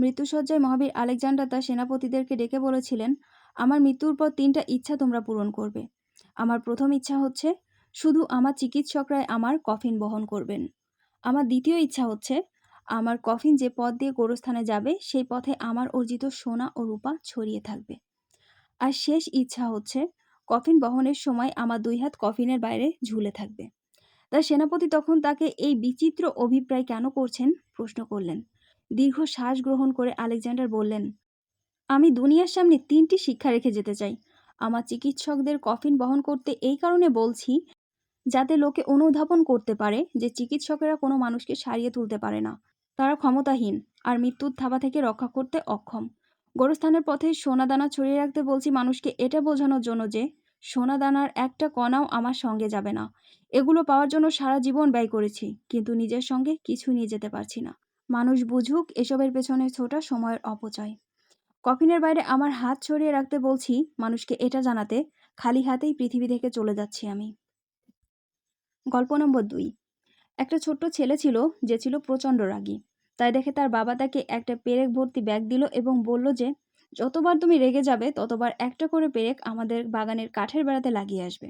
মৃত্যুশয্যায় মহাবীর Alexander তার সেনাপতিদেরকে ডেকে বলেছিলেন, আমার মৃত্যুর পর তিনটা ইচ্ছা তোমরা পূরণ করবে। আমার প্রথম ইচ্ছা হচ্ছে শুধু আমার চিকিৎসকরাই আমার কফিন বহন করবেন। আমার দ্বিতীয় ইচ্ছা হচ্ছে আমার কফিন যে পথ দিয়ে গোরস্থানে যাবে, সেই পথে আমার অর্জিত সোনা ও রূপা ছড়িয়ে থাকবে। আর শেষ ইচ্ছা হচ্ছে কফিন বহনের সময় আমার দুই হাত কফিনের বাইরে ঝুলে থাকবে। তার সেনাপতি তখন তাকে এই বিচিত্র অভিপ্রায় কেন করছেন প্রশ্ন করলেন। দীর্ঘ শ্বাস গ্রহণ করে আলেকজান্ডার বললেন, আমি দুনিয়ার সামনে তিনটি শিক্ষা রেখে যেতে চাই। আমার চিকিৎসকদের কফিন বহন করতে এই কারণে বলছি, যাতে লোকে অনুধাবন করতে পারে যে চিকিৎসকেরা কোনো মানুষকে সারিয়ে তুলতে পারে না। তারা ক্ষমতাহীন আর মৃত্যুর থাবা থেকে রক্ষা করতে অক্ষম। গোরস্থানের পথে সোনাদানা ছড়িয়ে রাখতে বলছি মানুষকে এটা বোঝানোর জন্য যে সোনাদানার একটা কণাও আমার সঙ্গে যাবে না। এগুলো পাওয়ার জন্য সারা জীবন ব্যয় করেছি, কিন্তু নিজের সঙ্গে কিছু নিয়ে যেতে পারছি না। মানুষ বুঝুক, এসবের পেছনে ছোটা সময়ের অপচয়। কফিনের বাইরে আমার হাত ছড়িয়ে রাখতে বলছি, মানুষকে এটা জানাতে, খালি হাতেই পৃথিবী থেকে চলে যাচ্ছি আমি। গল্প নম্বর দুই। একটা ছোট্ট ছেলে ছিল, যে ছিল প্রচণ্ড রাগী। তাই দেখে তার বাবা তাকে একটা পেরেক ভর্তি ব্যাগ দিল এবং বলল যে, যতবার তুমি রেগে যাবে, ততবার একটা করে পেরেক আমাদের বাগানের কাঠের বেড়াতে লাগিয়ে আসবে।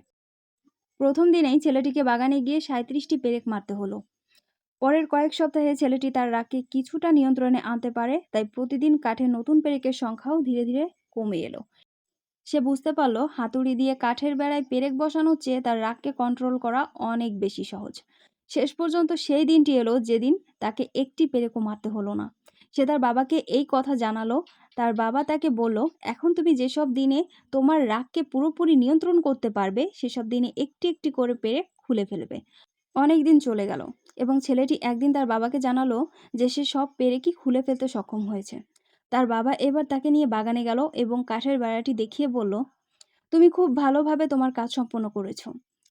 প্রথম দিনেই ছেলেটিকে বাগানে গিয়ে সাঁত্রিশটি পেরেক মারতে হলো। পরের কয়েক সপ্তাহে ছেলেটি তার রাগকে কিছুটা নিয়ন্ত্রণে আনতে পারে, তাই প্রতিদিন কাঠের নতুন পেরেকের সংখ্যাও ধীরে ধীরে কমে এলো। সে বুঝতে পারল, হাতুড়ি দিয়ে কাঠের বেড়ায় পেরেক বসানোর চেয়ে তার রাগকে কন্ট্রোল করা অনেক বেশি সহজ। শেষ পর্যন্ত সেই দিনটি এলো যেদিন তাকে একটি পেরেকও মারতে হলো না। সে তার বাবাকে এই কথা জানালো, তার বাবা তাকে বলল, এখন তুমি যেসব দিনে তোমার রাগকে পুরোপুরি নিয়ন্ত্রণ করতে পারবে, সেসব দিনে একটি একটি করে পেরেক খুলে ফেলবে। অনেক দিন চলে গেল। এবং ছেলেটি একদিন তার বাবাকে জানালো যে সে সব পেরেকই খুলে ফেলতে সক্ষম হয়েছে। তার বাবা এবার তাকে নিয়ে বাগানে গেল এবং কাঠের বেড়াটি দেখিয়ে বলল, তুমি খুব ভালোভাবে তোমার কাজ সম্পন্ন করেছ।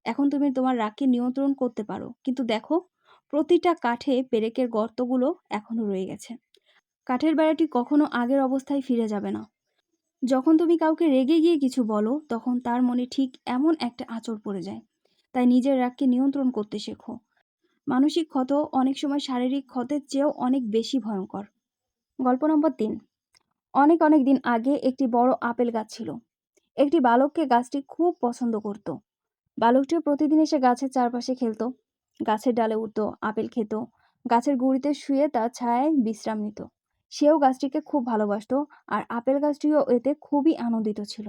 এখন তুমি তোমার রাগকে নিয়ন্ত্রণ করতে পারো। কিন্তু দেখো, প্রতিটা কাঠে পেরেকের গর্তগুলো এখনও রয়ে গেছে। কাঠের বেড়াটি কখনো আগের অবস্থায় ফিরে যাবে না। যখন তুমি কাউকে রেগে গিয়ে কিছু বলো, তখন তার মনে ঠিক এমন একটা আঁচড় পড়ে যায়। তাই নিজের রাগকে নিয়ন্ত্রণ করতে শেখো। মানসিক ক্ষত অনেক সময় শারীরিক ক্ষতের চেয়েও অনেক বেশি ভয়ঙ্কর। গল্প নম্বর তিন। অনেক অনেক দিন আগে একটি বড় আপেল গাছ ছিল। একটি বালককে গাছটি খুব পছন্দ করত। বালকটিও প্রতিদিন এসে গাছের চারপাশে খেলতো। গাছের ডালে উঠতো, আপেল খেত। গাছের গুঁড়িতে শুয়ে তার ছায়ায় বিশ্রাম নিত। সেও গাছটিকে খুব ভালোবাসতো আর আপেল গাছটিও এতে খুবই আনন্দিত ছিল।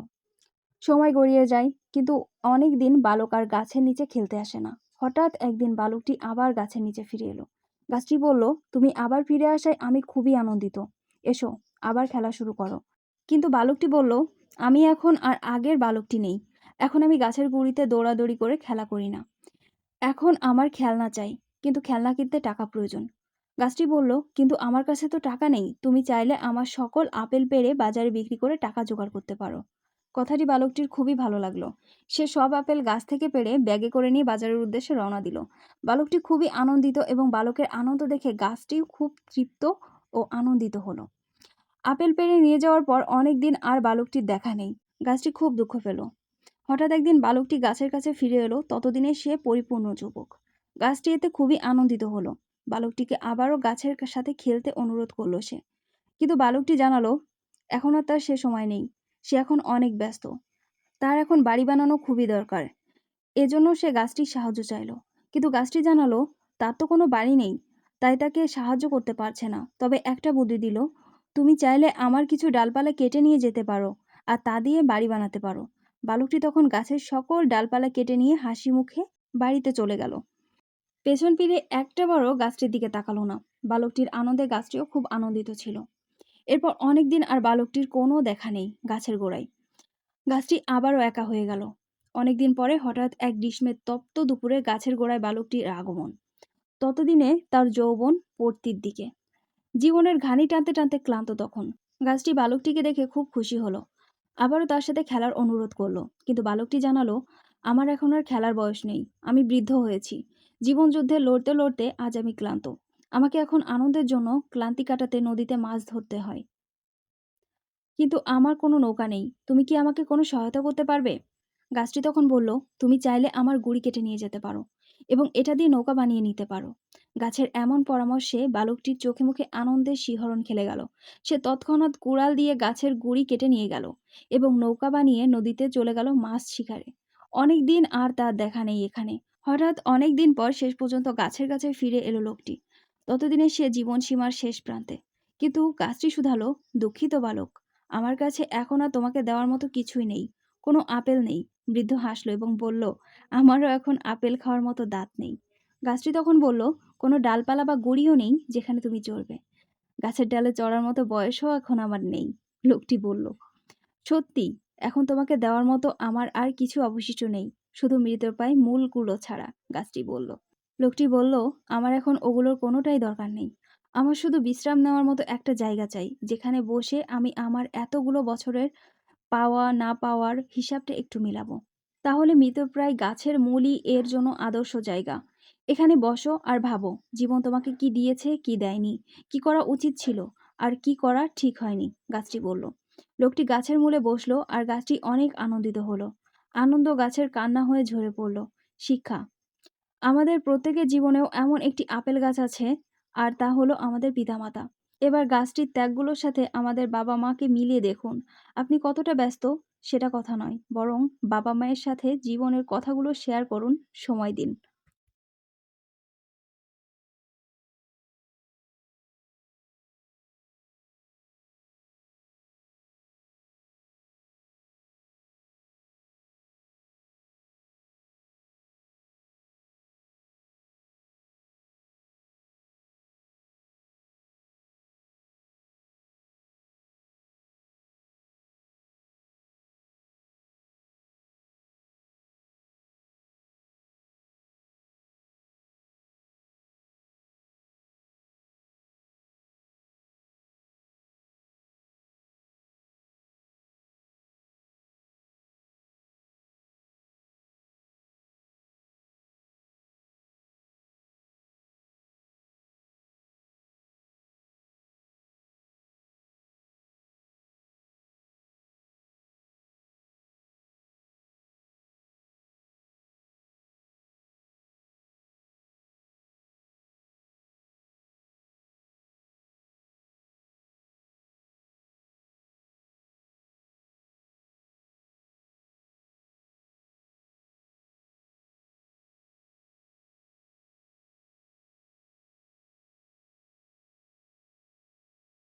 সময় গড়িয়ে যায়, কিন্তু অনেক দিন বালক আর গাছের নিচে খেলতে আসে না। হঠাৎ একদিন বালকটি আবার গাছের নিচে ফিরে এলো। গাছটি বলল, তুমি আবার ফিরে আসায় আমি খুবই আনন্দিত। এসো, আবার খেলা শুরু করো। কিন্তু বালকটি বলল, আমি এখন আর আগের বালকটি নেই। এখন আমি গাছের গুঁড়িতে দৌড়াদৌড়ি করে খেলা করি না। এখন আমার খেলনা চাই, কিন্তু খেলনা কিনতে টাকা প্রয়োজন। গাছটি বলল, কিন্তু আমার কাছে তো টাকা নেই। তুমি চাইলে আমার সকল আপেল পেড়ে বাজারে বিক্রি করে টাকা জোগাড় করতে পারো। কথাটি বালকটির খুবই ভালো লাগল। সে সব আপেল গাছ থেকে পেড়ে ব্যাগে করে নিয়ে বাজারের উদ্দেশ্যে রওনা দিল। বালকটি খুবই আনন্দিত এবং বালকের আনন্দ দেখে গাছটিও খুব তৃপ্ত ও আনন্দিত হলো। আপেল পেড়ে নিয়ে যাওয়ার পর অনেক দিন আর বালকটির দেখা নেই। গাছটি খুব দুঃখ পেল। হঠাৎ একদিন বালকটি গাছের কাছে ফিরে এলো। ততদিনে সে পরিপূর্ণ যুবক। গাছটি এতে খুবই আনন্দিত হলো। বালকটিকে আবারও গাছের সাথে খেলতে অনুরোধ করল সে। কিন্তু বালকটি জানালো, এখন আর তার সে সময় নেই। সে এখন অনেক ব্যস্ত। তার এখন বাড়ি বানানো খুবই দরকার। এজন্য সে গাছটির সাহায্য চাইলো। কিন্তু গাছটি জানালো, তার তো কোনো বাড়ি নেই, তাই তাকে সাহায্য করতে পারছে না। তবে একটা বুদ্ধি দিল, তুমি চাইলে আমার কিছু ডালপালা কেটে নিয়ে যেতে পারো, আর তা দিয়ে বাড়ি বানাতে পারো। বালকটি তখন গাছের সকল ডালপালা কেটে নিয়ে হাসি মুখে বাড়িতে চলে গেল। পেছন ফিরে একটা বড় গাছটির দিকে তাকালো না। বালকটির আনন্দে গাছটিও খুব আনন্দিত ছিল। এরপর অনেক দিন আর বালকটির কোনো দেখা নেই গাছের গোড়ায়। গাছটি আবারও একা হয়ে গেল। অনেকদিন পরে হঠাৎ এক গ্রীষ্মের তপ্ত দুপুরে গাছের গোড়ায় বালকটির আগমন। ততদিনে তার যৌবন পড়তির দিকে। জীবনের ঘানি টানতে টানতে ক্লান্ত তখন। গাছটি বালকটিকে দেখে খুব খুশি হলো। আবারও তার সাথে খেলার অনুরোধ করল। কিন্তু বালকটি জানালো, আমার এখন আর খেলার বয়স নেই। আমি বৃদ্ধ হয়েছি। জীবনযুদ্ধে লড়তে লড়তে আজ আমি ক্লান্ত। আমাকে এখন আনন্দের জন্য ক্লান্তি কাটাতে নদীতে মাছ ধরতে হয়। কিন্তু আমার কোনো নৌকা নেই। তুমি কি আমাকে কোনো সহায়তা করতে পারবে? গাছটি তখন বলল, তুমি চাইলে আমার গুড়ি কেটে নিয়ে যেতে পারো এবং এটা দিয়ে নৌকা বানিয়ে নিতে পারো। গাছের এমন পরামর্শে বালকটির চোখে মুখে আনন্দের শিহরণ খেলে গেল। সে তৎক্ষণাৎ কুড়াল দিয়ে গাছের গুড়ি কেটে নিয়ে গেল এবং নৌকা বানিয়ে নদীতে চলে গেল মাছ শিকারে। অনেক দিন আর তার দেখা নেই এখানে। হঠাৎ অনেক দিন পর শেষ পর্যন্ত গাছের কাছে ফিরে এলো লোকটি। ততদিনে সে জীবন সীমার শেষ প্রান্তে। কিন্তু গাছটি শুধালো দুঃখিত বালক। আমার কাছে এখন আর তোমাকে দেওয়ার মতো কিছুই নেই। কোনো আপেল নেই। বৃদ্ধ হাসলো এবং বলল, আমারও এখন আপেল খাওয়ার মতো দাঁত নেই। গাছটি তখন বলল, কোনো ডালপালা বা গুড়িও নেই যেখানে তুমি চড়বে। গাছের ডালে চড়ার মতো বয়সও এখন আমার নেই। লোকটি বলল, সত্যি, এখন তোমাকে দেওয়ার মতো আমার আর কিছু অবশিষ্ট নেই। শুধু মৃতের পায়ে মূলগুলো ছাড়া। গাছটি বলল। লোকটি বলল, আমার এখন ওগুলোর কোনোটাই দরকার নেই। আমার শুধু বিশ্রাম নেওয়ার মতো একটা জায়গা চাই, যেখানে বসে আমি আমার এতগুলো বছরের পাওয়া, না পাওয়ার হিসাবটা একটু মিলাবো। তাহলে মৃতপ্রায় গাছের মূলই এর জন্য আদর্শ জায়গা। এখানে বসো আর ভাবো, জীবন তোমাকে কি দিয়েছে, কি দেয়নি, কি করা উচিত ছিল, আর কি করা ঠিক হয়নি, গাছটি বলল। লোকটি গাছের মূলে বসল আর গাছটি অনেক আনন্দিত হলো। আনন্দ গাছের কান্না হয়ে ঝরে পড়ল। শিক্ষা, আমাদের প্রত্যেকের জীবনেও এমন একটি আপেল গাছ আছে আর তা হলো আমাদের পিতামাতা। এবার গাছটির ত্যাগগুলোর সাথে আমাদের বাবা মাকে মিলিয়ে দেখুন, আপনি কতটা ব্যস্ত সেটা কথা নয়, বরং বাবা মায়ের সাথে জীবনের কথাগুলো শেয়ার করুন সময় দিন।